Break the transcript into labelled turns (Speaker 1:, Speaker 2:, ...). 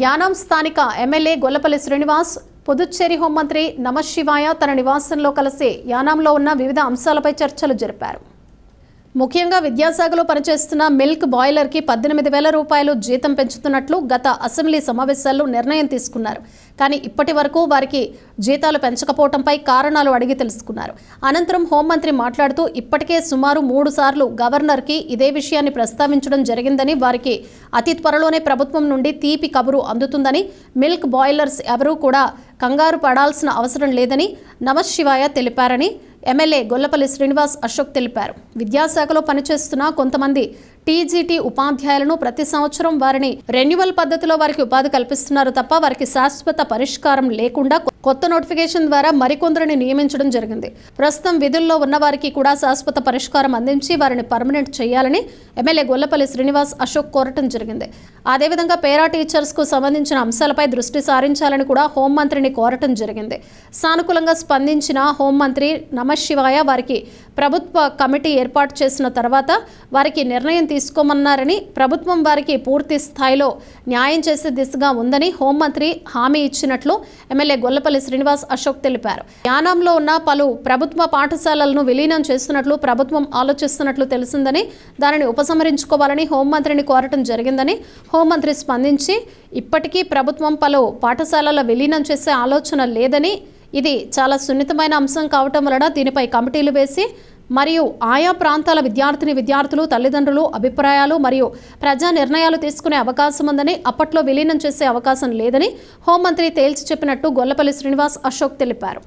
Speaker 1: యానాం స్థానిక ఎమ్మెల్యే గొల్లపల్లి శ్రీనివాస్ పుదుచ్చేరి హోంమంత్రి నమశివాయ తన నివాసంలో కలిసి యానాంలో ఉన్న వివిధ అంశాలపై చర్చలు జరిపారు. ముఖ్యంగా విద్యాశాఖలో పనిచేస్తున్న మిల్క్ బాయిలర్కి పద్దెనిమిది వేల రూపాయలు జీతం పెంచుతున్నట్లు గత అసెంబ్లీ సమావేశాల్లో నిర్ణయం తీసుకున్నారు. కానీ ఇప్పటి వరకు వారికి జీతాలు పెంచకపోవడంపై కారణాలు అడిగి తెలుసుకున్నారు. అనంతరం హోంమంత్రి మాట్లాడుతూ ఇప్పటికే సుమారు మూడు సార్లు గవర్నర్కి ఇదే విషయాన్ని ప్రస్తావించడం జరిగిందని వారికి అతి త్వరలోనే ప్రభుత్వం నుండి తీపి కబురు అందుతుందని మిల్క్ బాయిలర్స్ ఎవరూ కూడా కంగారు పడాల్సిన అవసరం లేదని నమశివాయ తెలిపారని ఎమ్మెల్యే గొల్లపల్లి శ్రీనివాస్ అశోక్ తెలిపారు. విద్యాశాఖలో పనిచేస్తున్న కొంతమంది టీజీటీ ఉపాధ్యాయులను ప్రతి సంవత్సరం వారిని రెన్యువల్ పద్ధతిలో వారికి ఉపాధి కల్పిస్తున్నారు తప్ప వారికి శాశ్వత పరిష్కారం లేకుండా కొత్త నోటిఫికేషన్ ద్వారా మరికొందరిని నియమించడం జరిగింది. ప్రస్తుతం విధుల్లో ఉన్న వారికి కూడా శాశ్వత పరిష్కారం అందించి వారిని పర్మనెంట్ చేయాలని ఎమ్మెల్యే గొల్లపల్లి శ్రీనివాస్ అశోక్ కోరటం జరిగింది. అదేవిధంగా పేరా టీచర్స్కు సంబంధించిన అంశాలపై దృష్టి సారించాలని కూడా హోంమంత్రిని కోరటం జరిగింది. సానుకూలంగా స్పందించిన హోంమంత్రి నమశివాయ వారికి ప్రభుత్వ కమిటీ ఏర్పాటు చేసిన తర్వాత వారికి నిర్ణయం తీసుకోమన్నారని ప్రభుత్వం వారికి పూర్తి స్థాయిలో న్యాయం చేసే దిశగా ఉందని హోంమంత్రి హామీ ఇచ్చినట్లు ఎమ్మెల్యే గొల్లపల్లి శ్రీనివాస్ అశోక్ తెలిపారు. యానంలో ఉన్న పలు ప్రభుత్వ పాఠశాలలను విలీనం చేస్తున్నట్లు ప్రభుత్వం ఆలోచిస్తున్నట్లు తెలిసిందని దానిని ఉపసంహరించుకోవాలని హోంమంత్రిని కోరటం జరిగిందని హోంమంత్రి స్పందించి ఇప్పటికీ ప్రభుత్వం పలు పాఠశాలల విలీనం చేసే ఆలోచన లేదని ఇది చాలా సున్నితమైన అంశం కావటం వలన దీనిపై కమిటీలు వేసి మరియు ఆయా ప్రాంతాల విద్యార్థిని విద్యార్థులు తల్లిదండ్రులు అభిప్రాయాలు మరియు ప్రజా నిర్ణయాలు తీసుకునే అవకాశం ఉందని అప్పట్లో విలీనం చేసే అవకాశం లేదని హోంమంత్రి తేల్చి చెప్పినట్టు గొల్లపల్లి శ్రీనివాస్ అశోక్ తెలిపారు.